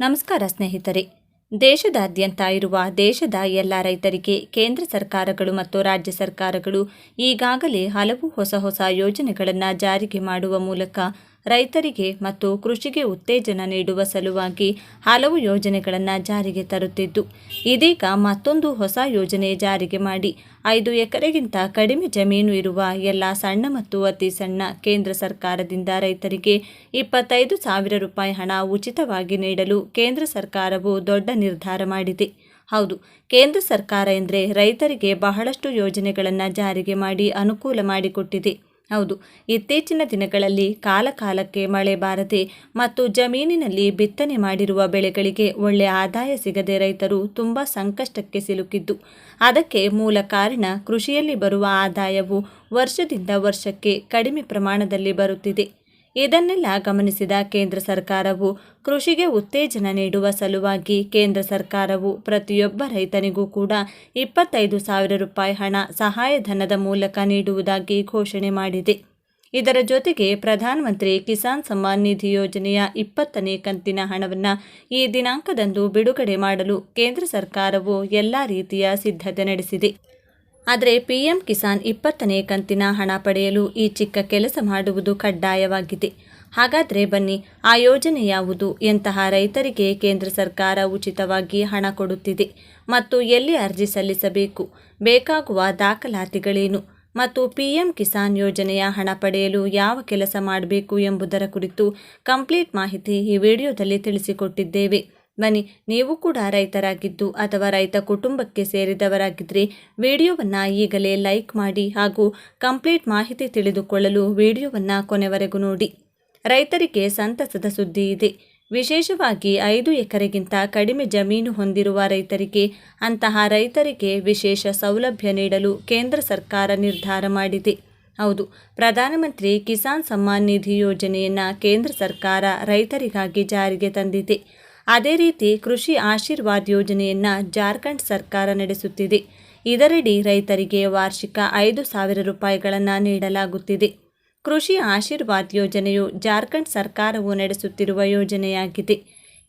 ನಮಸ್ಕಾರ ಸ್ನೇಹಿತರೆ. ದೇಶದಾದ್ಯಂತ ಇರುವ ದೇಶದ ಎಲ್ಲ ರೈತರಿಗೆ ಕೇಂದ್ರ ಸರ್ಕಾರಗಳು ಮತ್ತು ರಾಜ್ಯ ಸರ್ಕಾರಗಳು ಈಗಾಗಲೇ ಹಲವು ಹೊಸ ಹೊಸ ಯೋಜನೆಗಳನ್ನು ಜಾರಿಗೆ ಮಾಡುವ ಮೂಲಕ ರೈತರಿಗೆ ಮತ್ತು ಕೃಷಿಗೆ ಉತ್ತೇಜನ ನೀಡುವ ಸಲುವಾಗಿ ಹಲವು ಯೋಜನೆಗಳನ್ನು ಜಾರಿಗೆ ತರುತ್ತಿದ್ದು, ಇದೀಗ ಮತ್ತೊಂದು ಹೊಸ ಯೋಜನೆ ಜಾರಿಗೆ ಮಾಡಿ. ಐದು ಎಕರೆಗಿಂತ ಕಡಿಮೆ ಜಮೀನು ಇರುವ ಎಲ್ಲ ಸಣ್ಣ ಮತ್ತು ಅತಿ ಸಣ್ಣ ಕೇಂದ್ರ ಸರ್ಕಾರದಿಂದ ರೈತರಿಗೆ ಇಪ್ಪತ್ತೈದು ಸಾವಿರ ರೂಪಾಯಿ ಹಣ ಉಚಿತವಾಗಿ ನೀಡಲು ಕೇಂದ್ರ ಸರ್ಕಾರವು ದೊಡ್ಡ ನಿರ್ಧಾರ ಮಾಡಿದೆ. ಹೌದು, ಕೇಂದ್ರ ಸರ್ಕಾರ ಎಂದರೆ ರೈತರಿಗೆ ಬಹಳಷ್ಟು ಯೋಜನೆಗಳನ್ನು ಜಾರಿಗೆ ಮಾಡಿ ಅನುಕೂಲ ಮಾಡಿಕೊಟ್ಟಿದೆ. ಹೌದು. ಇತ್ತೀಚಿನ ದಿನಗಳಲ್ಲಿ ಕಾಲಕಾಲಕ್ಕೆ ಮಳೆ ಬಾರದೆ ಮತ್ತು ಜಮೀನಿನಲ್ಲಿ ಬಿತ್ತನೆ ಮಾಡಿರುವ ಬೆಳೆಗಳಿಗೆ ಒಳ್ಳೆಯ ಆದಾಯ ಸಿಗದೆ ರೈತರು ತುಂಬ ಸಂಕಷ್ಟಕ್ಕೆ ಸಿಲುಕಿದ್ದು. ಅದಕ್ಕೆ ಮೂಲ ಕಾರಣ ಕೃಷಿಯಲ್ಲಿ ಬರುವ ಆದಾಯವು ವರ್ಷದಿಂದ ವರ್ಷಕ್ಕೆ ಕಡಿಮೆ ಪ್ರಮಾಣದಲ್ಲಿ ಬರುತ್ತಿದೆ. ಇದನ್ನೆಲ್ಲ ಗಮನಿಸಿದ ಕೇಂದ್ರ ಸರ್ಕಾರವು ಕೃಷಿಗೆ ಉತ್ತೇಜನ ನೀಡುವ ಸಲುವಾಗಿ ಕೇಂದ್ರ ಸರ್ಕಾರವು ಪ್ರತಿಯೊಬ್ಬ ರೈತನಿಗೂ ಕೂಡ ಇಪ್ಪತ್ತೈದು ಸಾವಿರ ರೂಪಾಯಿ ಹಣ ಸಹಾಯಧನದ ಮೂಲಕ ನೀಡುವುದಾಗಿ ಘೋಷಣೆ ಮಾಡಿದೆ. ಇದರ ಜೊತೆಗೆ ಪ್ರಧಾನಮಂತ್ರಿ ಕಿಸಾನ್ ಸಮ್ಮಾನ್ ನಿಧಿ ಯೋಜನೆಯ ಇಪ್ಪತ್ತನೇ ಕಂತಿನ ಹಣವನ್ನು ಈ ದಿನಾಂಕದಂದು ಬಿಡುಗಡೆ ಮಾಡಲು ಕೇಂದ್ರ ಸರ್ಕಾರವು ಎಲ್ಲ ರೀತಿಯ ಸಿದ್ಧತೆ ನಡೆಸಿದೆ. ಆದರೆ ಪಿಎಂ ಕಿಸಾನ್ ಇಪ್ಪತ್ತನೇ ಕಂತಿನ ಹಣ ಪಡೆಯಲು ಈ ಚಿಕ್ಕ ಕೆಲಸ ಮಾಡುವುದು ಕಡ್ಡಾಯವಾಗಿದೆ. ಹಾಗಾದರೆ ಬನ್ನಿ, ಆ ಯೋಜನೆ ಯಾವುದು? ಎಂತಹ ರೈತರಿಗೆ ಕೇಂದ್ರ ಸರ್ಕಾರ ಉಚಿತವಾಗಿ ಹಣ ಕೊಡುತ್ತಿದೆ ಮತ್ತು ಎಲ್ಲಿ ಅರ್ಜಿ ಸಲ್ಲಿಸಬೇಕು? ಬೇಕಾಗುವ ದಾಖಲಾತಿಗಳೇನು? ಮತ್ತು ಪಿಎಂ ಕಿಸಾನ್ ಯೋಜನೆಯ ಹಣ ಪಡೆಯಲು ಯಾವ ಕೆಲಸ ಮಾಡಬೇಕು ಎಂಬುದರ ಕುರಿತು ಕಂಪ್ಲೀಟ್ ಮಾಹಿತಿ ಈ ವಿಡಿಯೋದಲ್ಲಿ ತಿಳಿಸಿಕೊಟ್ಟಿದ್ದೇವೆ. ಬನ್ನಿ ನೀವು ಕೂಡ ರೈತರಾಗಿದ್ದು ಅಥವಾ ರೈತ ಕುಟುಂಬಕ್ಕೆ ಸೇರಿದವರಾಗಿದ್ದರೆ ವಿಡಿಯೋವನ್ನು ಈಗಲೇ ಲೈಕ್ ಮಾಡಿ ಹಾಗೂ ಕಂಪ್ಲೀಟ್ ಮಾಹಿತಿ ತಿಳಿದುಕೊಳ್ಳಲು ವಿಡಿಯೋವನ್ನು ಕೊನೆವರೆಗೂ ನೋಡಿ. ರೈತರಿಗೆ ಸಂತಸದ ಸುದ್ದಿ ಇದೆ. ವಿಶೇಷವಾಗಿ ಐದು ಎಕರೆಗಿಂತ ಕಡಿಮೆ ಜಮೀನು ಹೊಂದಿರುವ ರೈತರಿಗೆ ಅಂತಹ ರೈತರಿಗೆ ವಿಶೇಷ ಸೌಲಭ್ಯ ನೀಡಲು ಕೇಂದ್ರ ಸರ್ಕಾರ ನಿರ್ಧಾರ ಮಾಡಿದೆ. ಹೌದು, ಪ್ರಧಾನಮಂತ್ರಿ ಕಿಸಾನ್ ಸಮ್ಮಾನ್ ನಿಧಿ ಯೋಜನೆಯನ್ನು ಕೇಂದ್ರ ಸರ್ಕಾರ ರೈತರಿಗಾಗಿ ಜಾರಿಗೆ ತಂದಿದೆ. ಅದೇ ರೀತಿ ಕೃಷಿ ಆಶೀರ್ವಾದ್ ಯೋಜನೆಯನ್ನು ಜಾರ್ಖಂಡ್ ಸರ್ಕಾರ ನಡೆಸುತ್ತಿದೆ. ಇದರಡಿ ರೈತರಿಗೆ ವಾರ್ಷಿಕ ಐದು ಸಾವಿರ ರೂಪಾಯಿಗಳನ್ನು ನೀಡಲಾಗುತ್ತಿದೆ. ಕೃಷಿ ಆಶೀರ್ವಾದ್ ಯೋಜನೆಯು ಜಾರ್ಖಂಡ್ ಸರ್ಕಾರವು ನಡೆಸುತ್ತಿರುವ ಯೋಜನೆಯಾಗಿದೆ.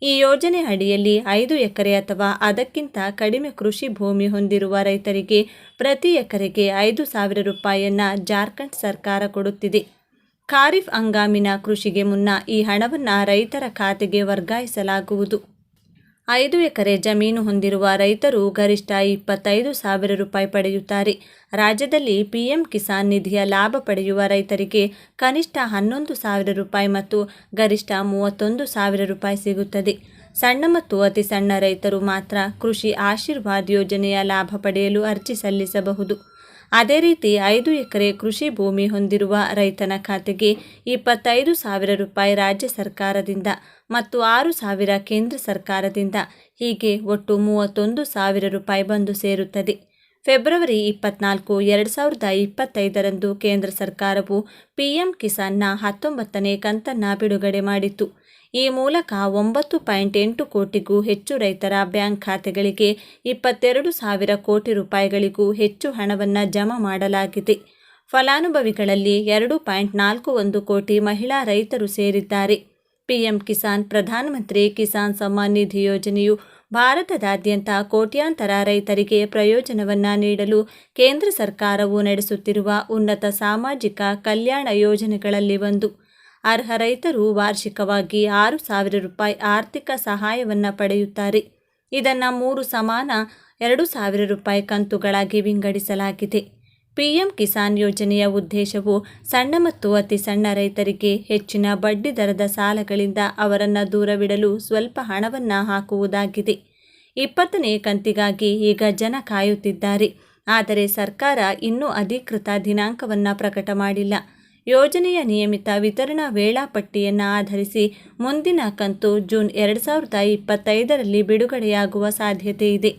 ಈ ಯೋಜನೆ ಅಡಿಯಲ್ಲಿ ಐದು ಎಕರೆ ಅಥವಾ ಅದಕ್ಕಿಂತ ಕಡಿಮೆ ಕೃಷಿ ಭೂಮಿ ಹೊಂದಿರುವ ರೈತರಿಗೆ ಪ್ರತಿ ಎಕರೆಗೆ ಐದು ಸಾವಿರ ರೂಪಾಯಿಯನ್ನು ಜಾರ್ಖಂಡ್ ಸರ್ಕಾರ ಕೊಡುತ್ತಿದೆ. ಖಾರಿಫ್ ಹಂಗಾಮಿನ ಕೃಷಿಗೆ ಮುನ್ನ ಈ ಹಣವನ್ನು ರೈತರ ಖಾತೆಗೆ ವರ್ಗಾಯಿಸಲಾಗುವುದು. ಐದು ಎಕರೆ ಜಮೀನು ಹೊಂದಿರುವ ರೈತರು ಗರಿಷ್ಠ ಇಪ್ಪತ್ತೈದು ಸಾವಿರ ರೂಪಾಯಿ ಪಡೆಯುತ್ತಾರೆ. ರಾಜ್ಯದಲ್ಲಿ ಪಿಎಂ ಕಿಸಾನ್ ನಿಧಿಯ ಲಾಭ ಪಡೆಯುವ ರೈತರಿಗೆ ಕನಿಷ್ಠ ಹನ್ನೊಂದು ಸಾವಿರ ರೂಪಾಯಿ ಮತ್ತು ಗರಿಷ್ಠ ಮೂವತ್ತೊಂದು ಸಾವಿರ ರೂಪಾಯಿ ಸಿಗುತ್ತದೆ. ಸಣ್ಣ ಮತ್ತು ಅತಿ ಸಣ್ಣ ರೈತರು ಮಾತ್ರ ಕೃಷಿ ಆಶೀರ್ವಾದ್ ಯೋಜನೆಯ ಲಾಭ ಪಡೆಯಲು ಅರ್ಜಿ ಸಲ್ಲಿಸಬಹುದು. ಅದೇ ರೀತಿ ಐದು ಎಕರೆ ಕೃಷಿ ಭೂಮಿ ಹೊಂದಿರುವ ರೈತನ ಖಾತೆಗೆ ಇಪ್ಪತ್ತೈದು ಸಾವಿರ ರೂಪಾಯಿ ರಾಜ್ಯ ಸರ್ಕಾರದಿಂದ ಮತ್ತು ಆರು ಸಾವಿರ ಕೇಂದ್ರ ಸರ್ಕಾರದಿಂದ ಹೀಗೆ ಒಟ್ಟು ಮೂವತ್ತೊಂದು ಸಾವಿರ ರೂಪಾಯಿ ಬಂದು ಸೇರುತ್ತದೆ. ಫೆಬ್ರವರಿ ಇಪ್ಪತ್ನಾಲ್ಕು, ಎರಡು ಸಾವಿರದ ಇಪ್ಪತ್ತೈದರಂದು ಕೇಂದ್ರ ಸರ್ಕಾರವು ಪಿಎಂ ಕಿಸಾನ್ನ ಹತ್ತೊಂಬತ್ತನೇ ಕಂತನ್ನು ಬಿಡುಗಡೆ ಮಾಡಿತ್ತು. ಈ ಮೂಲಕ ಒಂಬತ್ತು ಪಾಯಿಂಟ್ ಎಂಟು ಕೋಟಿಗೂ ಹೆಚ್ಚು ರೈತರ ಬ್ಯಾಂಕ್ ಖಾತೆಗಳಿಗೆ ಇಪ್ಪತ್ತೆರಡು ಸಾವಿರ ಕೋಟಿ ರೂಪಾಯಿಗಳಿಗೂ ಹೆಚ್ಚು ಹಣವನ್ನು ಜಮಾ ಮಾಡಲಾಗಿದೆ. ಫಲಾನುಭವಿಗಳಲ್ಲಿ ಎರಡು ಪಾಯಿಂಟ್ ನಾಲ್ಕು ಒಂದು ಕೋಟಿ ಮಹಿಳಾ ರೈತರು ಸೇರಿದ್ದಾರೆ. ಪಿಎಂ ಕಿಸಾನ್ ಪ್ರಧಾನಮಂತ್ರಿ ಕಿಸಾನ್ ಸಮ್ಮಾನ್ ನಿಧಿ ಯೋಜನೆಯು ಭಾರತದಾದ್ಯಂತ ಕೋಟ್ಯಾಂತರ ರೈತರಿಗೆ ಪ್ರಯೋಜನವನ್ನು ನೀಡಲು ಕೇಂದ್ರ ಸರ್ಕಾರವು ನಡೆಸುತ್ತಿರುವ ಉನ್ನತ ಸಾಮಾಜಿಕ ಕಲ್ಯಾಣ ಯೋಜನೆಗಳಲ್ಲಿ ಒಂದು. ಅರ್ಹ ರೈತರು ವಾರ್ಷಿಕವಾಗಿ ಆರು ಸಾವಿರ ರೂಪಾಯಿ ಆರ್ಥಿಕ ಸಹಾಯವನ್ನು ಪಡೆಯುತ್ತಾರೆ. ಇದನ್ನು ಮೂರು ಸಮಾನ ಎರಡು ಸಾವಿರ ರೂಪಾಯಿ ಕಂತುಗಳಾಗಿ ವಿಂಗಡಿಸಲಾಗಿದೆ. ಪಿಎಂ ಕಿಸಾನ್ ಯೋಜನೆಯ ಉದ್ದೇಶವು ಸಣ್ಣ ಮತ್ತು ಅತಿ ಸಣ್ಣ ರೈತರಿಗೆ ಹೆಚ್ಚಿನ ಬಡ್ಡಿ ದರದ ಸಾಲಗಳಿಂದ ಅವರನ್ನು ದೂರವಿಡಲು ಸ್ವಲ್ಪ ಹಣವನ್ನು ಹಾಕುವುದಾಗಿದೆ. ಇಪ್ಪತ್ತನೇ ಕಂತಿಗಾಗಿ ಈಗ ಜನ ಕಾಯುತ್ತಿದ್ದಾರೆ. ಆದರೆ ಸರ್ಕಾರ ಇನ್ನೂ ಅಧಿಕೃತ ದಿನಾಂಕವನ್ನು ಪ್ರಕಟ ಮಾಡಿಲ್ಲ. ಯೋಜನೆಯ ನಿಯಮಿತ ವಿತರಣಾ ವೇಳಾಪಟ್ಟಿಯನ್ನು ಆಧರಿಸಿ ಮುಂದಿನ ಕಂತು ಜೂನ್ ಎರಡು ಸಾವಿರದ ಇಪ್ಪತ್ತೈದರಲ್ಲಿ ಬಿಡುಗಡೆಯಾಗುವ ಸಾಧ್ಯತೆ ಇದೆ.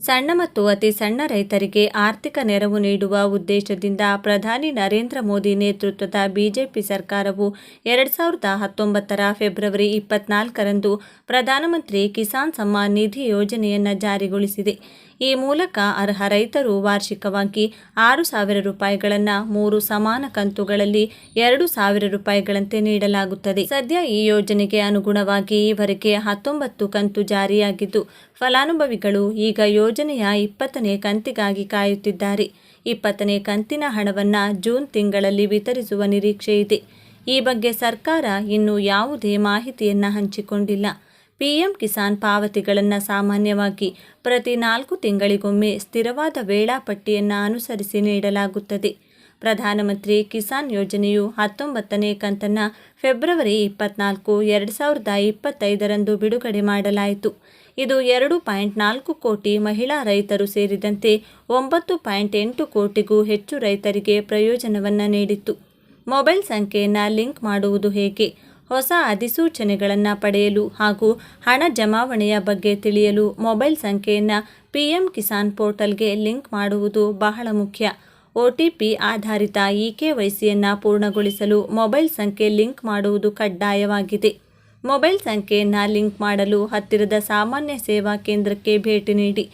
ಸಣ್ಣ ಮತ್ತು ಅತಿ ಸಣ್ಣ ರೈತರಿಗೆ ಆರ್ಥಿಕ ನೆರವು ನೀಡುವ ಉದ್ದೇಶದಿಂದ ಪ್ರಧಾನಿ ನರೇಂದ್ರ ಮೋದಿ ನೇತೃತ್ವದ ಬಿಜೆಪಿ ಸರ್ಕಾರವು ಎರಡ್ ಸಾವಿರದ ಹತ್ತೊಂಬತ್ತರ ಫೆಬ್ರವರಿ ಇಪ್ಪತ್ನಾಲ್ಕರಂದು ಪ್ರಧಾನಮಂತ್ರಿ ಕಿಸಾನ್ ಸಮ್ಮಾನ್ ನಿಧಿ ಯೋಜನೆಯನ್ನು ಜಾರಿಗೊಳಿಸಿದೆ. ಈ ಮೂಲಕ ಅರ್ಹ ರೈತರು ವಾರ್ಷಿಕವಾಗಿ ಆರು ಸಾವಿರ ರೂಪಾಯಿಗಳನ್ನು ಮೂರು ಸಮಾನ ಕಂತುಗಳಲ್ಲಿ ಎರಡು ಸಾವಿರ ರೂಪಾಯಿಗಳಂತೆ ನೀಡಲಾಗುತ್ತದೆ. ಸದ್ಯ ಈ ಯೋಜನೆಗೆ ಅನುಗುಣವಾಗಿ ಈವರೆಗೆ ಹತ್ತೊಂಬತ್ತು ಕಂತು ಜಾರಿಯಾಗಿದ್ದು ಫಲಾನುಭವಿಗಳು ಈಗ ಯೋಜನೆಯ ಇಪ್ಪತ್ತನೇ ಕಂತಿಗಾಗಿ ಕಾಯುತ್ತಿದ್ದಾರೆ. ಇಪ್ಪತ್ತನೇ ಕಂತಿನ ಹಣವನ್ನು ಜೂನ್ ತಿಂಗಳಲ್ಲಿ ವಿತರಿಸುವ ನಿರೀಕ್ಷೆ ಇದೆ. ಈ ಬಗ್ಗೆ ಸರ್ಕಾರ ಇನ್ನೂ ಯಾವುದೇ ಮಾಹಿತಿಯನ್ನು ಹಂಚಿಕೊಂಡಿಲ್ಲ. ಪಿಎಂ ಕಿಸಾನ್ ಪಾವತಿಗಳನ್ನು ಸಾಮಾನ್ಯವಾಗಿ ಪ್ರತಿ ನಾಲ್ಕು ತಿಂಗಳಿಗೊಮ್ಮೆ ಸ್ಥಿರವಾದ ವೇಳಾಪಟ್ಟಿಯನ್ನು ಅನುಸರಿಸಿ ನೀಡಲಾಗುತ್ತದೆ. ಪ್ರಧಾನಮಂತ್ರಿ ಕಿಸಾನ್ ಯೋಜನೆಯು ಹತ್ತೊಂಬತ್ತನೇ ಕಂತನ್ನು ಫೆಬ್ರವರಿ ಇಪ್ಪತ್ನಾಲ್ಕು, ಎರಡು ಸಾವಿರದ ಇಪ್ಪತ್ತೈದರಂದು ಬಿಡುಗಡೆ ಮಾಡಲಾಯಿತು. ಇದು ಎರಡು ಪಾಯಿಂಟ್ ನಾಲ್ಕು ಕೋಟಿ ಮಹಿಳಾ ರೈತರು ಸೇರಿದಂತೆ ಒಂಬತ್ತು ಪಾಯಿಂಟ್ ಎಂಟು ಕೋಟಿಗೂ ಹೆಚ್ಚು ರೈತರಿಗೆ ಪ್ರಯೋಜನವನ್ನು ನೀಡಿತ್ತು. ಮೊಬೈಲ್ ಸಂಖ್ಯೆಯನ್ನು ಲಿಂಕ್ ಮಾಡುವುದು ಹೇಗೆ? ಹೊಸ ಅಧಿಸೂಚನೆಗಳನ್ನು ಪಡೆಯಲು ಹಾಗೂ ಹಣ ಜಮಾವಣೆಯ ಬಗ್ಗೆ ತಿಳಿಯಲು ಮೊಬೈಲ್ ಸಂಖ್ಯೆಯನ್ನು ಪಿ ಎಂ ಕಿಸಾನ್ ಪೋರ್ಟಲ್ಗೆ ಲಿಂಕ್ ಮಾಡುವುದು ಬಹಳ ಮುಖ್ಯ. ಒ ಟಿ ಪಿ ಆಧಾರಿತ ಇ ಕೆ ವೈಸಿಯನ್ನು ಪೂರ್ಣಗೊಳಿಸಲು ಮೊಬೈಲ್ ಸಂಖ್ಯೆ ಲಿಂಕ್ ಮಾಡುವುದು ಕಡ್ಡಾಯವಾಗಿದೆ. ಮೊಬೈಲ್ ಸಂಖ್ಯೆಯನ್ನು ಲಿಂಕ್ ಮಾಡಲು ಹತ್ತಿರದ ಸಾಮಾನ್ಯ ಸೇವಾ ಕೇಂದ್ರಕ್ಕೆ ಭೇಟಿ ನೀಡಿ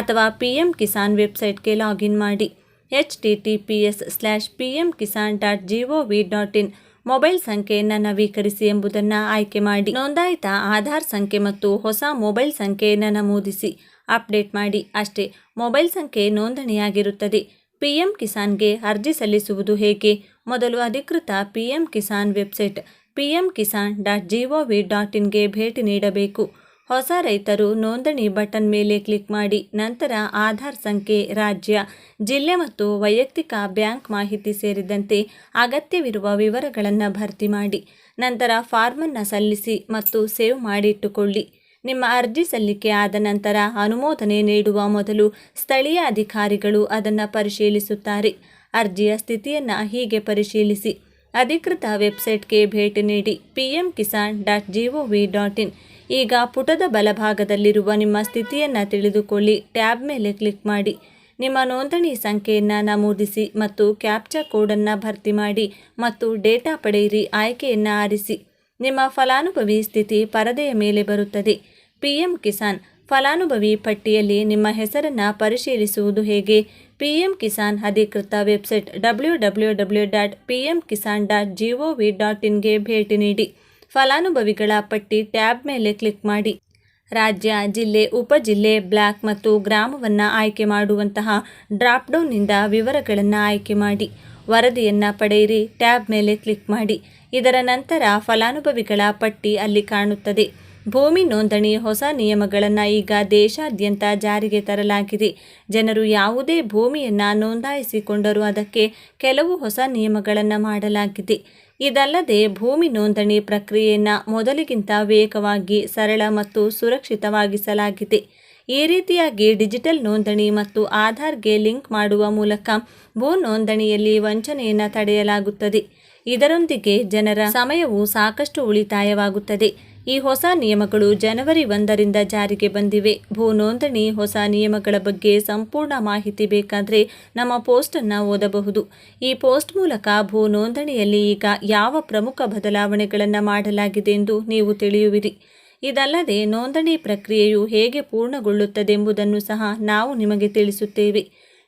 ಅಥವಾ ಪಿ ಎಂ ಕಿಸಾನ್ ವೆಬ್ಸೈಟ್ಗೆ ಲಾಗಿನ್ ಮಾಡಿ. H T T P S slash P M Kisan dot G V dot in mobile ಸಂಖ್ಯೆಯನ್ನು ನವೀಕರಿಸಿ ಎಂಬುದನ್ನು ಆಯ್ಕೆ ಮಾಡಿ. ನೋಂದಾಯಿತ ಆಧಾರ್ ಸಂಖ್ಯೆ ಮತ್ತು ಹೊಸ ಮೊಬೈಲ್ ಸಂಖ್ಯೆಯನ್ನು ನಮೂದಿಸಿ. ಅಪ್ಡೇಟ್ ಮಾಡಿ. ಅಷ್ಟೇ, ಮೊಬೈಲ್ ಸಂಖ್ಯೆ ನೋಂದಣಿಯಾಗಿರುತ್ತದೆ. ಪಿಎಂ ಕಿಸಾನ್ಗೆ ಅರ್ಜಿ ಸಲ್ಲಿಸುವುದು ಹೇಗೆ? ಮೊದಲು ಅಧಿಕೃತ PM Kisan website PM Kisan dot GOV dot ಇನ್ಗೆ ಭೇಟಿ ನೀಡಬೇಕು. ಹೊಸ ರೈತರು ನೋಂದಣಿ ಬಟನ್ ಮೇಲೆ ಕ್ಲಿಕ್ ಮಾಡಿ, ನಂತರ ಆಧಾರ್ ಸಂಖ್ಯೆ, ರಾಜ್ಯ, ಜಿಲ್ಲೆ ಮತ್ತು ವೈಯಕ್ತಿಕ ಬ್ಯಾಂಕ್ ಮಾಹಿತಿ ಸೇರಿದಂತೆ ಅಗತ್ಯವಿರುವ ವಿವರಗಳನ್ನು ಭರ್ತಿ ಮಾಡಿ, ನಂತರ ಫಾರ್ಮನ್ನು ಸಲ್ಲಿಸಿ ಮತ್ತು ಸೇವ್ ಮಾಡಿಟ್ಟುಕೊಳ್ಳಿ. ನಿಮ್ಮ ಅರ್ಜಿ ಸಲ್ಲಿಕೆ ಆದ ನಂತರ ಅನುಮೋದನೆ ನೀಡುವ ಮೊದಲು ಸ್ಥಳೀಯ ಅಧಿಕಾರಿಗಳು ಅದನ್ನು ಪರಿಶೀಲಿಸುತ್ತಾರೆ. ಅರ್ಜಿಯ ಸ್ಥಿತಿಯನ್ನು ಹೀಗೆ ಪರಿಶೀಲಿಸಿ ಅಧಿಕೃತ ವೆಬ್ಸೈಟ್ಗೆ ಭೇಟಿ ನೀಡಿ PM Kisan dot GOV dot in. ಈಗ ಪುಟದ ಬಲಭಾಗದಲ್ಲಿರುವ ನಿಮ್ಮ ಸ್ಥಿತಿಯನ್ನು ತಿಳಿದುಕೊಳ್ಳಿ. ಟ್ಯಾಬ್ ಮೇಲೆ ಕ್ಲಿಕ್ ಮಾಡಿ. ನಿಮ್ಮ ನೋಂದಣಿ ಸಂಖ್ಯೆಯನ್ನು ನಮೂದಿಸಿ ಮತ್ತು ಕ್ಯಾಪ್ಚಾ ಕೋಡನ್ನು ಭರ್ತಿ ಮಾಡಿ ಮತ್ತು ಡೇಟಾ ಪಡೆಯಿರಿ, ಆಯ್ಕೆಯನ್ನು ಆರಿಸಿ. ನಿಮ್ಮ ಫಲಾನುಭವಿ ಸ್ಥಿತಿ ಪರದೆಯ ಮೇಲೆ ಬರುತ್ತದೆ. ಪಿಎಂ ಕಿಸಾನ್ ಫಲಾನುಭವಿ ಪಟ್ಟಿಯಲ್ಲಿ ನಿಮ್ಮ ಹೆಸರನ್ನು ಪರಿಶೀಲಿಸುವುದು ಹೇಗೆ? ಪಿಎಂ ಕಿಸಾನ್ ಅಧಿಕೃತ website W W W dot P M Kisan dot G O V dot ಇನ್ಗೆ ಭೇಟಿ ನೀಡಿ. ಫಲಾನುಭವಿಗಳ ಪಟ್ಟಿ ಟ್ಯಾಬ್ ಮೇಲೆ ಕ್ಲಿಕ್ ಮಾಡಿ. ರಾಜ್ಯ, ಜಿಲ್ಲೆ, ಉಪಜಿಲ್ಲೆ, ಬ್ಲಾಕ್ ಮತ್ತು ಗ್ರಾಮವನ್ನು ಆಯ್ಕೆ ಮಾಡುವಂತಹ ಡ್ರಾಪ್ಡೌನ್ನಿಂದ ವಿವರಗಳನ್ನು ಆಯ್ಕೆ ಮಾಡಿ. ವರದಿಯನ್ನು ಪಡೆಯಿರಿ, ಟ್ಯಾಬ್ ಮೇಲೆ ಕ್ಲಿಕ್ ಮಾಡಿ. ಇದರ ನಂತರ ಫಲಾನುಭವಿಗಳ ಪಟ್ಟಿ ಅಲ್ಲಿ ಕಾಣುತ್ತದೆ. ಭೂಮಿ ನೋಂದಣಿ ಹೊಸ ನಿಯಮಗಳನ್ನು ಈಗ ದೇಶಾದ್ಯಂತ ಜಾರಿಗೆ ತರಲಾಗಿದೆ. ಜನರು ಯಾವುದೇ ಭೂಮಿಯನ್ನು ನೋಂದಾಯಿಸಿಕೊಂಡರೂ ಅದಕ್ಕೆ ಕೆಲವು ಹೊಸ ನಿಯಮಗಳನ್ನು ಮಾಡಲಾಗಿದೆ. ಇದಲ್ಲದೆ ಭೂಮಿ ನೋಂದಣಿ ಪ್ರಕ್ರಿಯೆಯನ್ನು ಮೊದಲಿಗಿಂತ ವೇಗವಾಗಿ, ಸರಳ ಮತ್ತು ಸುರಕ್ಷಿತವಾಗಿಸಲಾಗಿದೆ. ಈ ರೀತಿಯಾಗಿ ಡಿಜಿಟಲ್ ನೋಂದಣಿ ಮತ್ತು ಆಧಾರ್ಗೆ ಲಿಂಕ್ ಮಾಡುವ ಮೂಲಕ ಭೂ ನೋಂದಣಿಯಲ್ಲಿ ವಂಚನೆಯನ್ನು ತಡೆಯಲಾಗುತ್ತದೆ. ಇದರೊಂದಿಗೆ ಜನರ ಸಮಯವು ಸಾಕಷ್ಟು ಉಳಿತಾಯವಾಗುತ್ತದೆ. ಈ ಹೊಸ ನಿಯಮಗಳು ಜನವರಿ ಒಂದರಿಂದ ಜಾರಿಗೆ ಬಂದಿವೆ. ಭೂ ನೋಂದಣಿ ಹೊಸ ನಿಯಮಗಳ ಬಗ್ಗೆ ಸಂಪೂರ್ಣ ಮಾಹಿತಿ ಬೇಕಾದರೆ ನಮ್ಮ ಪೋಸ್ಟನ್ನು ಓದಬಹುದು. ಈ ಪೋಸ್ಟ್ ಮೂಲಕ ಭೂ ನೋಂದಣಿಯಲ್ಲಿ ಈಗ ಯಾವ ಪ್ರಮುಖ ಬದಲಾವಣೆಗಳನ್ನು ಮಾಡಲಾಗಿದೆ ಎಂದು ನೀವು ತಿಳಿಯುವಿರಿ. ಇದಲ್ಲದೆ ನೋಂದಣಿ ಪ್ರಕ್ರಿಯೆಯು ಹೇಗೆ ಪೂರ್ಣಗೊಳ್ಳುತ್ತದೆಂಬುದನ್ನು ಸಹ ನಾವು ನಿಮಗೆ ತಿಳಿಸುತ್ತೇವೆ.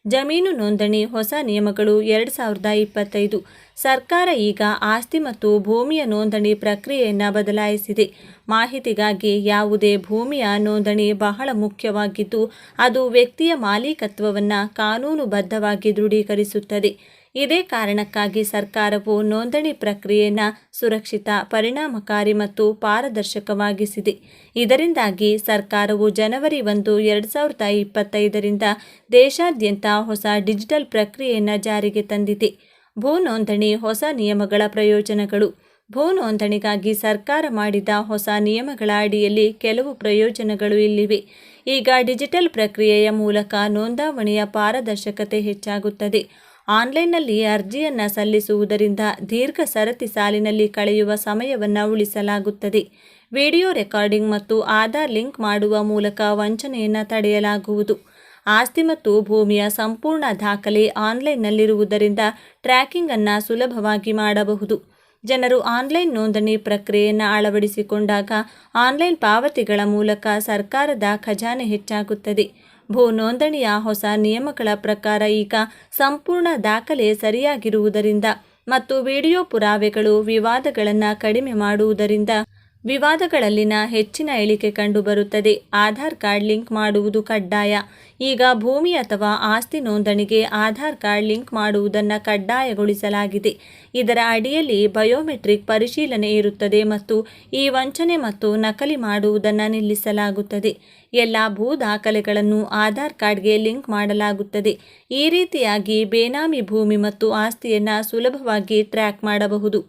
ಜಮೀನು ನೋಂದಣಿ ಹೊಸ ನಿಯಮಗಳು ಎರಡು ಸಾವಿರದ ಇಪ್ಪತ್ತೈದು. ಸರ್ಕಾರ ಈಗ ಆಸ್ತಿ ಮತ್ತು ಭೂಮಿಯ ನೋಂದಣಿ ಪ್ರಕ್ರಿಯೆಯನ್ನು ಬದಲಾಯಿಸಿದೆ. ಮಾಹಿತಿಗಾಗಿ ಯಾವುದೇ ಭೂಮಿಯ ನೋಂದಣಿ ಬಹಳ ಮುಖ್ಯವಾಗಿದ್ದು, ಅದು ವ್ಯಕ್ತಿಯ ಮಾಲೀಕತ್ವವನ್ನು ಕಾನೂನುಬದ್ಧವಾಗಿ ದೃಢೀಕರಿಸುತ್ತದೆ. ಇದೇ ಕಾರಣಕ್ಕಾಗಿ ಸರ್ಕಾರವು ನೋಂದಣಿ ಪ್ರಕ್ರಿಯೆಯನ್ನು ಸುರಕ್ಷಿತ, ಪರಿಣಾಮಕಾರಿ ಮತ್ತು ಪಾರದರ್ಶಕವಾಗಿಸಿದೆ. ಇದರಿಂದಾಗಿ ಸರ್ಕಾರವು ಜನವರಿ ಒಂದು, ಎರಡು ಸಾವಿರದ ಇಪ್ಪತ್ತೈದರಿಂದ ದೇಶಾದ್ಯಂತ ಹೊಸ ಡಿಜಿಟಲ್ ಪ್ರಕ್ರಿಯೆಯನ್ನು ಜಾರಿಗೆ ತಂದಿದೆ. ಭೂ ನೋಂದಣಿ ಹೊಸ ನಿಯಮಗಳ ಪ್ರಯೋಜನಗಳು. ಭೂ ನೋಂದಣಿಗಾಗಿ ಸರ್ಕಾರ ಮಾಡಿದ ಹೊಸ ನಿಯಮಗಳ ಅಡಿಯಲ್ಲಿ ಕೆಲವು ಪ್ರಯೋಜನಗಳು ಇಲ್ಲಿವೆ. ಈಗ ಡಿಜಿಟಲ್ ಪ್ರಕ್ರಿಯೆಯ ಮೂಲಕ ನೋಂದಾವಣಿಯ ಪಾರದರ್ಶಕತೆ ಹೆಚ್ಚಾಗುತ್ತದೆ. ಆನ್ಲೈನ್ನಲ್ಲಿ ಅರ್ಜಿಯನ್ನು ಸಲ್ಲಿಸುವುದರಿಂದ ದೀರ್ಘ ಸರತಿ ಸಾಲಿನಲ್ಲಿ ಕಳೆಯುವ ಸಮಯವನ್ನು ಉಳಿಸಲಾಗುತ್ತದೆ. ವಿಡಿಯೋ ರೆಕಾರ್ಡಿಂಗ್ ಮತ್ತು ಆಧಾರ್ ಲಿಂಕ್ ಮಾಡುವ ಮೂಲಕ ವಂಚನೆಯನ್ನು ತಡೆಯಲಾಗುವುದು. ಆಸ್ತಿ ಮತ್ತು ಭೂಮಿಯ ಸಂಪೂರ್ಣ ದಾಖಲೆ ಆನ್ಲೈನ್ನಲ್ಲಿರುವುದರಿಂದ ಟ್ರ್ಯಾಕಿಂಗ್ ಅನ್ನು ಸುಲಭವಾಗಿ ಮಾಡಬಹುದು. ಜನರು ಆನ್ಲೈನ್ ನೋಂದಣಿ ಪ್ರಕ್ರಿಯೆಯನ್ನು ಅಳವಡಿಸಿಕೊಂಡಾಗ ಆನ್ಲೈನ್ ಪಾವತಿಗಳ ಮೂಲಕ ಸರ್ಕಾರದ ಖಜಾನೆ ಹೆಚ್ಚಾಗುತ್ತದೆ. ಭೂ ನೋಂದಣಿಯ ಹೊಸ ನಿಯಮಗಳ ಪ್ರಕಾರ ಈಗ ಸಂಪೂರ್ಣ ದಾಖಲೆ ಸರಿಯಾಗಿರುವುದರಿಂದ ಮತ್ತು ವಿಡಿಯೋ ಪುರಾವೆಗಳು ವಿವಾದಗಳನ್ನು ಕಡಿಮೆ ಮಾಡುವುದರಿಂದ ವಿವಾದಗಳಲ್ಲಿನ ಹೆಚ್ಚಿನ ಇಳಿಕೆ ಕಂಡುಬರುತ್ತದೆ. ಆಧಾರ್ ಕಾರ್ಡ್ ಲಿಂಕ್ ಮಾಡುವುದು ಕಡ್ಡಾಯ. ಈಗ ಭೂಮಿ ಅಥವಾ ಆಸ್ತಿ ನೋಂದಣಿಗೆ ಆಧಾರ್ ಕಾರ್ಡ್ ಲಿಂಕ್ ಮಾಡುವುದನ್ನು ಕಡ್ಡಾಯಗೊಳಿಸಲಾಗಿದೆ. ಇದರ ಅಡಿಯಲ್ಲಿ ಬಯೋಮೆಟ್ರಿಕ್ ಪರಿಶೀಲನೆ ಇರುತ್ತದೆ ಮತ್ತು ಈ ವಂಚನೆ ಮತ್ತು ನಕಲಿ ಮಾಡುವುದನ್ನು ನಿಲ್ಲಿಸಲಾಗುತ್ತದೆ. ಎಲ್ಲ ಭೂ ದಾಖಲೆಗಳನ್ನು ಆಧಾರ್ ಕಾರ್ಡ್ಗೆ ಲಿಂಕ್ ಮಾಡಲಾಗುತ್ತದೆ. ಈ ರೀತಿಯಾಗಿ ಬೇನಾಮಿ ಭೂಮಿ ಮತ್ತು ಆಸ್ತಿಯನ್ನು ಸುಲಭವಾಗಿ ಟ್ರ್ಯಾಕ್ ಮಾಡಬಹುದು.